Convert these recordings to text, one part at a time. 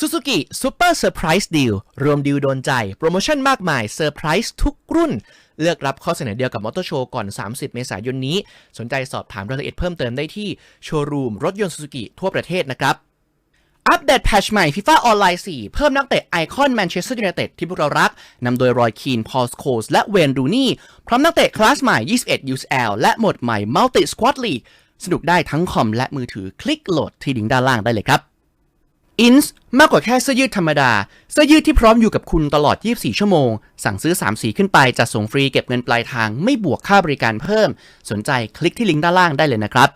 Suzuki Super Surprise Deal รวมดีลโดนใจ โปรโมชั่นมากมายเซอร์ไพรส์ทุกรุ่น เลือกรับข้อเสนอเดียวกับมอเตอร์โชว์ก่อน 30 เมษายนนี้ สนใจสอบถามรายละเอียดเพิ่มเติมได้ที่โชว์รูมรถยนต์ Suzuki ทั่วประเทศนะครับ อัปเดตแพชใหม่ FIFA ออนไลน์4เพิ่มนักเตะไอคอนแมนเชสเตอร์ยูไนเต็ดที่พวกเรารักนำโดยรอยคีน พอลสโคสและเวนรูนี่พร้อมนักเตะคลาสใหม่ 21 UCL และหมดใหม่ Multi Squad League สนุกได้ทั้งคอมและมือถือคลิกโหลดที่ลิงด้านล่างได้เลยครับ อินส์มากกว่าแค่เสื้อยืดธรรมดา เสื้อยืดที่พร้อมอยู่กับคุณตลอด 24 ชั่วโมง สั่งซื้อ 3 สีขึ้นไปจะส่งฟรีเก็บเงินปลายทางไม่บวกค่าบริการเพิ่ม สนใจคลิกที่ลิงก์ด้านล่างได้เลยนะครับ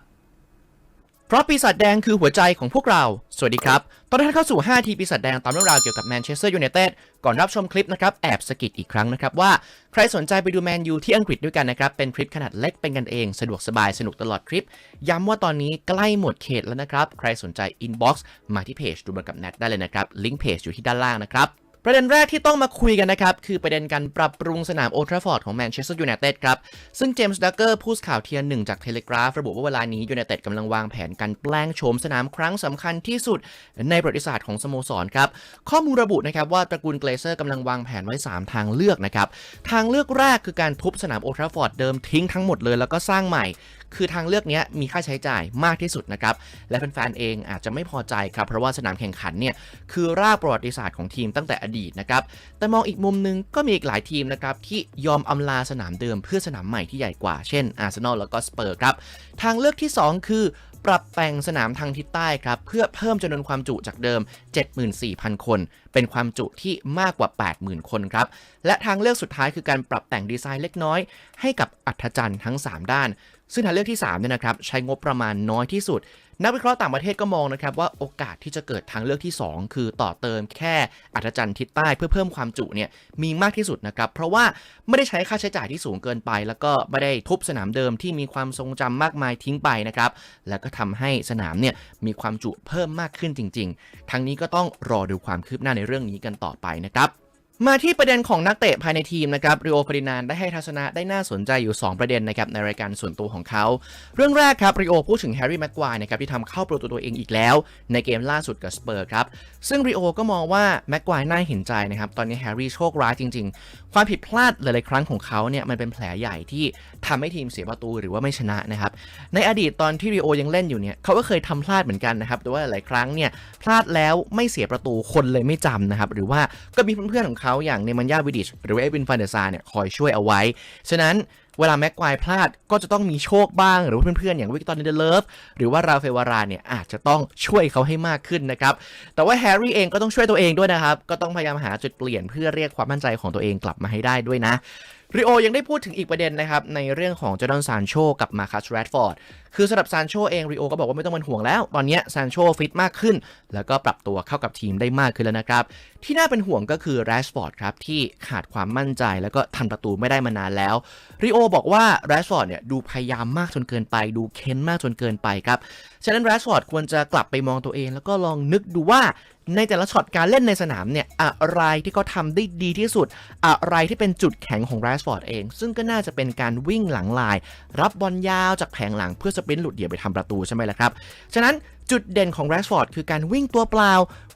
ราะปีศาจแดงคือหัวใจของพวกเรา สวัสดีครับ ตอนนี้ท่านเข้าสู่ 5 ทีปีศาจแดงตามเรื่องราวเกี่ยวกับแมนเชสเตอร์ยูไนเต็ด ก่อนรับชมคลิปนะครับ แอบสะกิดอีกครั้งนะครับว่าใครสนใจไปดูแมนยูที่อังกฤษด้วยกันนะครับ เป็นคลิปขนาดเล็กเป็นกันเอง สะดวกสบายสนุกตลอดคลิป ย้ำว่าตอนนี้ใกล้หมดเขตแล้วนะครับ ใครสนใจอินบ็อกซ์มาที่เพจดูบอลกับแนทได้เลยนะครับ ลิงก์เพจอยู่ที่ด้านล่างนะครับ ประเด็นแรกที่ต้องมาคุยกันนะครับ คือประเด็นการปรับปรุงสนามโอทราฟอร์ดของแมนเชสเตอร์ยูไนเต็ดครับ ซึ่งเจมส์ดักเกอร์ผู้ข่าวเทียนหนึ่งจากเทเลกราฟระบุว่าเวลานี้ยูไนเต็ดกำลังวางแผนการแปลงโฉมสนามครั้งสำคัญที่สุดในประวัติศาสตร์ของสโมสรครับ ข้อมูลระบุนะครับว่าตระกูลเกรเซอร์กำลังวางแผนไว้ 3 ทางเลือกนะครับ ทางเลือกแรกคือการทุบสนามโอทราฟอร์ดเดิมทิ้งทั้งหมดเลยแล้วก็สร้างใหม่ คือทางเลือกนี้มีค่าใช้จ่ายมากที่สุดนะครับ และแฟนๆเองอาจจะไม่พอใจครับ เพราะว่าสนามแข่งขันเนี่ยคือรากประวัติศาสตร์ของทีมตั้งแต่อดีตนะครับ แต่มองอีกมุมหนึงก็มีอีกหลายทีมนะครับที่ยอมอำลาสนามเดิมเพื่อสนามใหม่ที่ใหญ่กว่า เช่นอาร์เซนอลแล้วก็สเปอร์ครับ ทางเลือกที่ 2 คือปรับแต่งสนามทางทิศใต้ครับ เพื่อเพิ่มจำนวนความจุจากเดิม 74,000 คน เป็นความจุที่มากกว่า 80,000 คนครับ และทางเลือกสุดท้ายคือการปรับแต่งดีไซน์เล็กน้อย ให้กับอัธจันทร์ทั้ง 3 ด้าน ซึ่งทางเลือกที่3เนี่ยนะครับใช้งบประมาณน้อยที่สุด นักวิเคราะห์ต่างประเทศก็มองนะครับว่าโอกาสที่จะเกิดทางเลือกที่ 2 คือต่อเติมแค่อัธจันทร์ทิศใต้เพื่อเพิ่มความจุเนี่ยมีมากที่สุดนะครับเพราะว่าไม่ได้ใช้ค่าใช้จ่ายที่สูงเกินไป แล้วก็ไม่ได้ทุบสนามเดิมที่มีความทรงจำมากมายทิ้งไปนะครับแล้วก็ทำให้สนามเนี่ยมีความจุเพิ่มมากขึ้นจริง ๆ ทั้งนี้ก็ต้องรอดูความคืบหน้าในเรื่องนี้กันต่อไปนะครับ มาที่ประเด็นของนักเตะภายในทีมนะครับริโอฟรินานได้ให้ทัศนะได้น่าสนใจอยู่ 2 ประเด็นนะครับในรายการส่วนตัวของเขา เรื่องแรกครับริโอพูดถึงแฮร์รี่แม็กควายนะครับที่ทำเข้าประตูตัวเองอีกแล้ว ในเกมล่าสุดกับสเปอร์ครับซึ่งริโอก็มองว่าแม็กควายน่าเห็นใจนะครับตอนนี้แฮร์รี่โชคร้ายจริง ๆ ความผิดพลาดหลายๆครั้งของเขาเนี่ยมันเป็นแผลใหญ่ที่ทำให้ทีมเสียประตูหรือว่าไม่ชนะนะครับในอดีตตอนที่ริโอยังเล่นอยู่เนี่ยเขาก็เคยทำพลาดเหมือนกันนะครับแต่ว่าหลายครั้งเนี่ยพลาดแล้วไม่เสียประตูคนเลยไม่จำนะครับหรือว่าก็มีเพื่อนๆของเขาอย่างเนมันยาวิดิชหรือว่าเอวินฟานเดซาเนี่ยคอยช่วยเอาไว้ ฉะนั้นเวลาแม็กควายพลาดก็จะต้องมีโชคบ้าง หรือว่าเพื่อนๆ อย่างวิกตอร์เนเดเลฟหรือว่าราเฟลวาราเนี่ยอาจจะต้องช่วยเขาให้มากขึ้นนะครับ แต่ว่าแฮร์รี่เองก็ต้องช่วยตัวเองด้วยนะครับ ก็ต้องพยายามหาจุดเปลี่ยนเพื่อเรียกความมั่นใจของตัวเองกลับมาให้ได้ด้วยนะริโอยังได้พูดถึงอีกประเด็นนะครับ ในเรื่องของจอร์แดนซานโชกับมาคัสแรดฟอร์ดคือสำหรับซานโชเองริโอก็บอกว่าไม่ต้องเป็นห่วงแล้ว ตอนนี้ซานโชฟิตมากขึ้น แล้วก็ปรับตัวเข้ากับทีมได้มากขึ้นแล้วนะครับ ที่น่าเป็นห่วงก็คือแรชฟอร์ดครับที่ขาดความมั่นใจแล้วก็ทำประตูไม่ได้มานานแล้วริโอบอกว่าแรชฟอร์ดเนี่ยดูพยายามมากจนเกินไป ดูเค้นมากจนเกินไปครับ ฉะนั้นแรชฟอร์ดควรจะกลับไปมองตัวเอง แล้วก็ลองนึกดูว่าในแต่ละช็อตการเล่นในสนามเนี่ยอะไรที่เขาทำได้ดีที่สุด อะไรที่เป็นจุดแข็งของแรชฟอร์ดเอง ซึ่งก็น่าจะเป็นการวิ่งหลังลาย รับบอลยาวจากแผงหลังเพื่อสปรินต์หลุดเดี่ยวไปทำประตูใช่ไหมล่ะครับ ฉะนั้นจุดเด่นของแรชฟอร์ดคือการวิ่งตัวเปล่า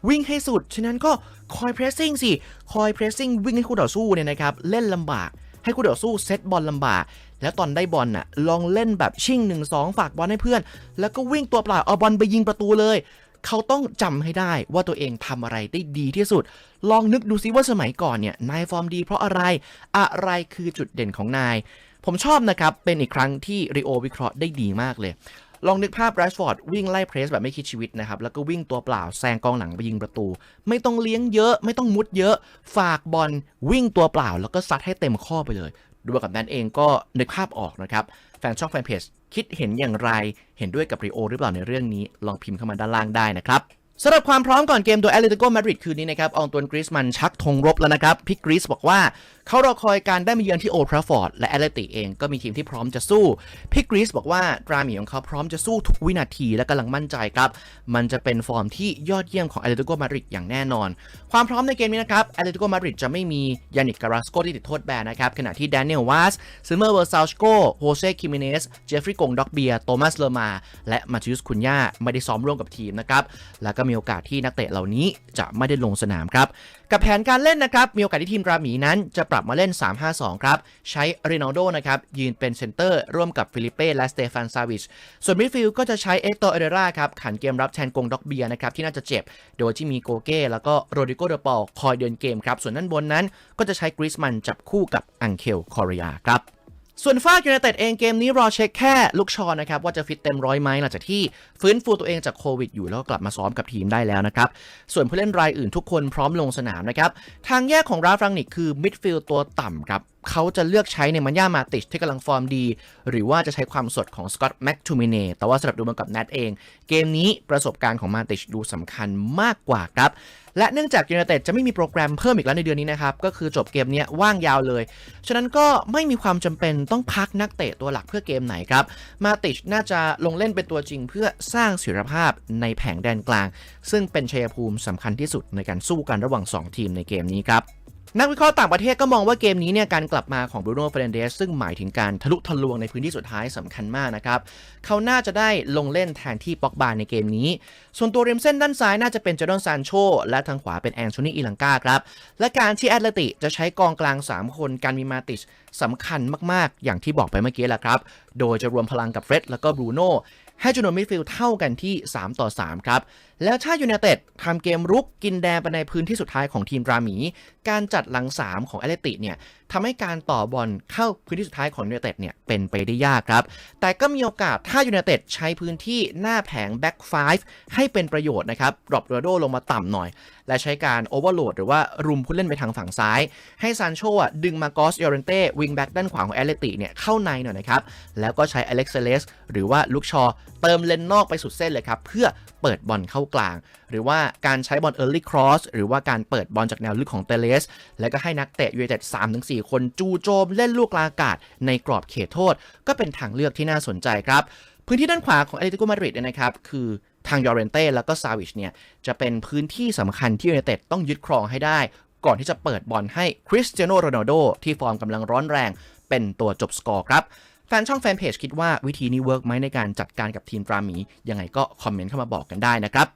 วิ่งให้สุด ฉะนั้นก็คอยเพรสซิ่งสิ คอยเพรสซิ่งวิ่งให้คู่ต่อสู้เนี่ยนะครับ เล่นลำบาก ให้คู่ต่อสู้เซตบอลลำบาก แล้วตอนได้บอลน่ะ ลองเล่นแบบชิ่ง 1 2 ฝากบอลให้เพื่อน แล้วก็วิ่งตัวเปล่าเอาบอลไปยิงประตูเลยเขาต้องจำให้ได้ว่าตัวเองทำอะไรได้ดีที่สุด ลองนึกดูซิว่าสมัยก่อนเนี่ยนายฟอร์มดีเพราะอะไร อะไรคือจุดเด่นของนาย ผมชอบนะครับ เป็นอีกครั้งที่ริโอวิเคราะห์ได้ดีมากเลย ลองนึกภาพแรชฟอร์ดวิ่งไล่เพรสแบบไม่คิดชีวิตนะครับ แล้วก็วิ่งตัวเปล่าแซงกองหลังไปยิงประตู ไม่ต้องเลี้ยงเยอะ ไม่ต้องมุดเยอะ ฝากบอลวิ่งตัวเปล่า แล้วก็ซัดให้เต็มข้อไปเลย ดูกับนั้นเองก็นึกภาพออกนะครับ แฟนช่องแฟนเพจคิดเห็นอย่างไร เห็นด้วยกับริโอหรือเปล่าในเรื่องนี้ ลองพิมพ์เข้ามาด้านล่างได้นะครับสำหรับความพร้อมก่อนเกมโดยแอตเลติโกมาดริดคืนนี้นะครับ อองตวนกริสมันชักธงรบแล้วนะครับ พิกกริสบอกว่า เขารอคอยการได้มาเยือนที่โอทราฟอร์ดและแอตเลติกเองก็มีทีมที่พร้อมจะสู้พิกกริสบอกว่าดรามีของเขาพร้อมจะสู้ทุกวินาทีและกำลังมั่นใจครับ มันจะเป็นฟอร์มที่ยอดเยี่ยมของแอตเลติโกมาดริดอย่างแน่นอน ความพร้อมในเกมนี้นะครับแอตเลติโกมาดริดจะไม่มียานิกการาสโกที่ติดโทษแบนนะครับขณะที่แดเนียลวาสซิเมอร์เวอร์ซาลชโกโฮเซ่คิมิเนสเจฟฟรีย์กงด็อกเบียโตมัสเลอมาและมาธิอุสคุนยาไม่ได้ซ้อมร่วมกับทีมนะครับแล้วก็มีโอกาสที่นักเตะเหล่านี้จะไม่ได้ลงสนามครับกับแผนการเล่นนะครับมีโอกาสที่ทีมรามีนั้นจะปรับับมาเล่น 3-5-2 ครับ ใช้รินัลโดนะครับยืนเป็นเซนเตอร์ร่วมกับฟิลิเป้และสเตฟานซาวิช ส่วนมิดฟิลด์ก็จะใช้เอโตเอเดราครับขันเกมรับแทนกงด็อกเบียนะครับที่น่าจะเจ็บ โดยที่มีโกเก้แล้วก็โรดิโกเดปอลคอยเดินเกมครับ ส่วนด้านบนนั้นก็จะใช้กริสมันจับคู่กับอังเคลคอริยาครับ ส่วนฟากยูไนเต็ดเองเกมนี้รอเช็คแค่ลูกชอนะครับ ว่าจะฟิตเต็มร้อยไหมหลังจากที่ฟื้นฟูตัวเองจากโควิดอยู่แล้วกลับมาซ้อมกับทีมได้แล้วนะครับ ส่วนผู้เล่นรายอื่นทุกคนพร้อมลงสนามนะครับ ทางแยกของราฟรังนิกคือมิดฟิลด์ตัวต่ำครับเขาจะเลือกใช้ในมันย่ามาติชที่กำลังฟอร์มดี หรือว่าจะใช้ความสดของสกอตแม็กทูมิเน่แต่ว่าสำหรับดูมันกับแนทเอง เกมนี้ประสบการณ์ของมาติชดูสำคัญมากกว่าครับ และเนื่องจากยูไนเต็ดจะไม่มีโปรแกรมเพิ่มอีกแล้วในเดือนนี้นะครับ ก็คือจบเกมนี้ว่างยาวเลย ฉะนั้นก็ไม่มีความจำเป็นต้องพักนักเตะตัวหลักเพื่อเกมไหนครับ มาติชน่าจะลงเล่นเป็นตัวจริงเพื่อสร้างศิรภาพในแผงแดนกลาง ซึ่งเป็นชัยภูมิสำคัญที่สุดในการสู้กันระหว่าง 2 ทีมในเกมนี้ครับ นักวิเคราะห์ต่างประเทศก็มองว่าเกมนี้เนี่ยการกลับมาของบรูโน่เฟรนเดสซึ่งหมายถึงการทะลุทะลวงในพื้นที่สุดท้ายสำคัญมากนะครับ เขาน่าจะได้ลงเล่นแทนที่ป็อกบาในเกมนี้ ส่วนตัวริมเส้นด้านซ้ายน่าจะเป็นเจดอนซานโชและทางขวาเป็นแอนโทนีอีลังกาครับ และการที่แอตเลติจะใช้กองกลาง 3 คนการมีมาติชสำคัญมากๆ อย่างที่บอกไปเมื่อกี้แหละครับ โดยจะรวมพลังกับเฟร็ดแล้วก็บรูโน่ ให้จำนวนมิดฟิลด์เท่ากันที่ 3 ต่อ 3 ครับ แล้วถ้ายูไนเต็ดทำเกมรุกกินแดนไปในพื้นที่สุดท้ายของทีมราหมี การจัดหลัง 3 ของแอตเลติเนี่ยทำให้การต่อบอลเข้าพื้นที่สุดท้ายของยูไนเต็ดเนี่ยเป็นไปได้ยากครับ แต่ก็มีโอกาสถ้ายูไนเต็ดใช้พื้นที่หน้าแผงแบ็กไฟให้เป็นประโยชน์นะครับดรอปโรโดลงมาต่ำหน่อย และใช้การโอเวอร์โหลดหรือว่ารุมผู้เล่นไปทางฝั่งซ้าย ให้ซานโชอะดึงมากอสยอร์เรนเต้วิงแบ็กด้านขวาของแอตเลติเนี่ยเข้าในหน่อยนะครับแล้วก็ใช้อเล็กซ์เลสหรือว่าลุกชอเติมเลนนอกไปสุดเส้นเลยครับ เพื่อเปิดบอลเข้ากลาง หรือว่าการใช้บอล Early Cross หรือว่าการเปิดบอลจากแนวลึกของเตเลส แล้วก็ให้นักเตะยูไนเต็ด3-4คนจูโจมเล่นลูกกลางอากาศ ในกรอบเขตโทษ ก็เป็นทางเลือกที่น่าสนใจครับ พื้นที่ด้านขวาของแอตเลติโกมาดริดนะครับ คือทางยอร์เรนเต้แล้วก็ซาวิชเนี่ยจะเป็นพื้นที่สำคัญที่ยูไนเต็ดต้องยึดครองให้ได้ ก่อนที่จะเปิดบอลให้คริสเตียโนโรนัลโดที่ฟอร์มกำลังร้อนแรง เป็นตัวจบสกอร์ครับ แฟนช่องแฟนเพจคิดว่าวิธีนี้เวิร์กไหมในการจัดการกับทีมปราหมี ยังไงก็คอมเมนต์เข้ามาบอกกันได้นะครับ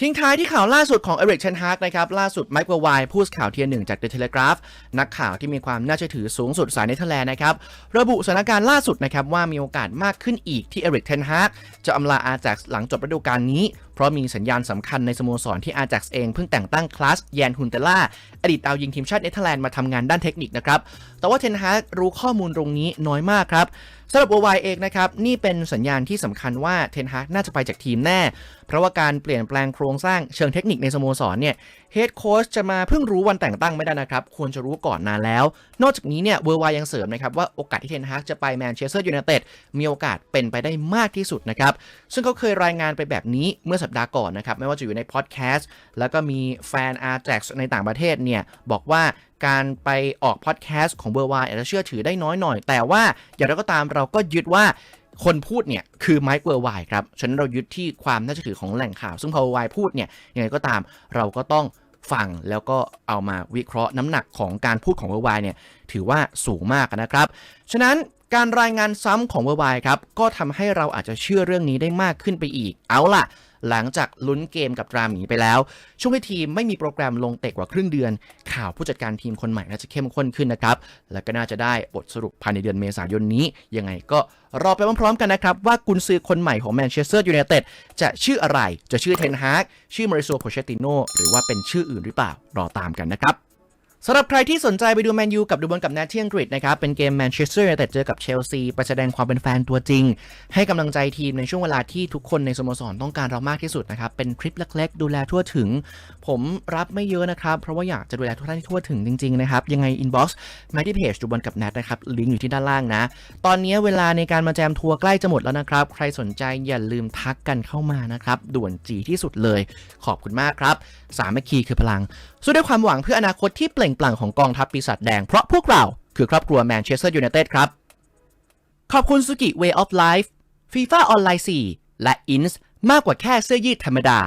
ทิ้งท้ายที่ข่าวล่าสุดของเอริกเชนฮากนะครับ ล่าสุดไมค์เวายผู้สื่อข่าวเทียร์หนึ่งจากเดอะเทเลกราฟนักข่าวที่มีความน่าเชื่อถือสูงสุดสายเนเธอร์แลนด์นะครับ ระบุสถานการณ์ล่าสุดนะครับ ว่ามีโอกาสมากขึ้นอีกที่เอริกเชนฮากจะอำลาอาแจ็กหลังจบฤดูกาลนี้ เพราะมีสัญญาณสำคัญในสโมสรที่อาแจ็กซ์เองเพิ่งแต่งตั้งคลาสแยนฮุนเตล่าอดีตดาวยิงทีมชาติเนเธอร์แลนด์มาทำงานด้านเทคนิคนะครับ แต่ว่าเทนฮากรู้ข้อมูลตรงนี้น้อยมากครับสำหรับโอวายเองนะครับ นี่เป็นสัญญาณที่สำคัญว่าเทนฮากน่าจะไปจากทีมแน่ เพราะว่าการเปลี่ยนแปลงโครงสร้างเชิงเทคนิคในสโมสรเนี่ยเฮดโค้ชจะมาเพิ่งรู้วันแต่งตั้งไม่ได้นะครับ ควรจะรู้ก่อนนานแล้ว นอกจากนี้เนี่ยเวอร์วายยังเสริมนะครับ ว่าโอกาสที่เทนฮากจะไปแมนเชสเตอร์ยูไนเต็ดมีโอกาสเป็นไปได้มากที่สุดนะครับซึ่งเขาเคยรายงานไปแบบนี้เมื่อสัปดาห์ก่อนนะครับ ไม่ว่าจะอยู่ในพอดแคสต์แล้วก็มีแฟนอาร์แจ็กในต่างประเทศเนี่ย บอกว่าการไปออกพอดแคสต์ของเบอร์วายอาจจะเชื่อถือได้น้อยหน่อย แต่ว่าอย่างไรก็ตามเราก็ยึดว่าคนพูดเนี่ยคือไมค์เวอร์ไวครับ ฉะนั้นเรายึดที่ความน่าเชื่อถือของแหล่งข่าว ซึ่งพอเวอร์ไวพูดเนี่ยยังไงก็ตามเราก็ต้องฟังแล้วก็เอามาวิเคราะห์น้ำหนักของการพูดของเวอร์ไวเนี่ยถือว่าสูงมากนะครับ ฉะนั้นการรายงานซ้ำของเวอร์ไวครับก็ทำให้เราอาจจะเชื่อเรื่องนี้ได้มากขึ้นไปอีก เอาล่ะ หลังจากลุ้นเกมกับราหมีไปแล้ว ช่วงที่ทีมไม่มีโปรแกรมลงเตะกว่าครึ่งเดือน ข่าวผู้จัดการทีมคนใหม่น่าจะเข้มข้นขึ้นนะครับ และก็น่าจะได้บทสรุปภายในเดือนเมษายนนี้ ยังไงก็รอไปพร้อมๆกันนะครับ ว่ากุนซือคนใหม่ของแมนเชสเตอร์ยูไนเต็ดจะชื่ออะไรจะชื่อเทนฮากชื่อมาริโซโพเชติโนหรือว่าเป็นชื่ออื่นหรือเปล่ารอตามกันนะครับ สำหรับใครที่สนใจไปดูแมนยูกับดูบอลกับแนทที่อังกฤษนะครับ เป็นเกมแมนเชสเตอร์ยูไนเต็ดเจอกับเชลซีไปแสดงความเป็นแฟนตัวจริง ให้กำลังใจทีมในช่วงเวลาที่ทุกคนในสโมสรต้องการเรามากที่สุดนะครับ เป็นคลิปเล็กๆ ดูแลทั่วถึง ผมรับไม่เยอะนะครับ เพราะว่าอยากจะดูแลทุกท่านที่ทั่วถึงจริงๆนะครับ ยังไงอินบ็อกซ์มาที่เพจดูบอลกับแนทนะครับลิงก์อยู่ที่ด้านล่างนะ ตอนนี้เวลาในการมาแจมทัวร์ใกล้จะหมดแล้วนะครับใครสนใจอย่าลืมทักกันเข้ามานะครับด่วนจีที่สุดเลย ขอบคุณมากครับสามัคคีคือพลัง สู้ด้วยความหวังเพื่ออนาคตที่เปล่งปลั่งของกองทัพปีศาจแดง เพราะพวกเราคือครอบครัวแมนเชสเตอร์ยูไนเต็ดครับ ขอบคุณสุกิ Way of Life FIFA ออนไลน์4และ INS มากกว่าแค่เสื้อยืดธรรมดา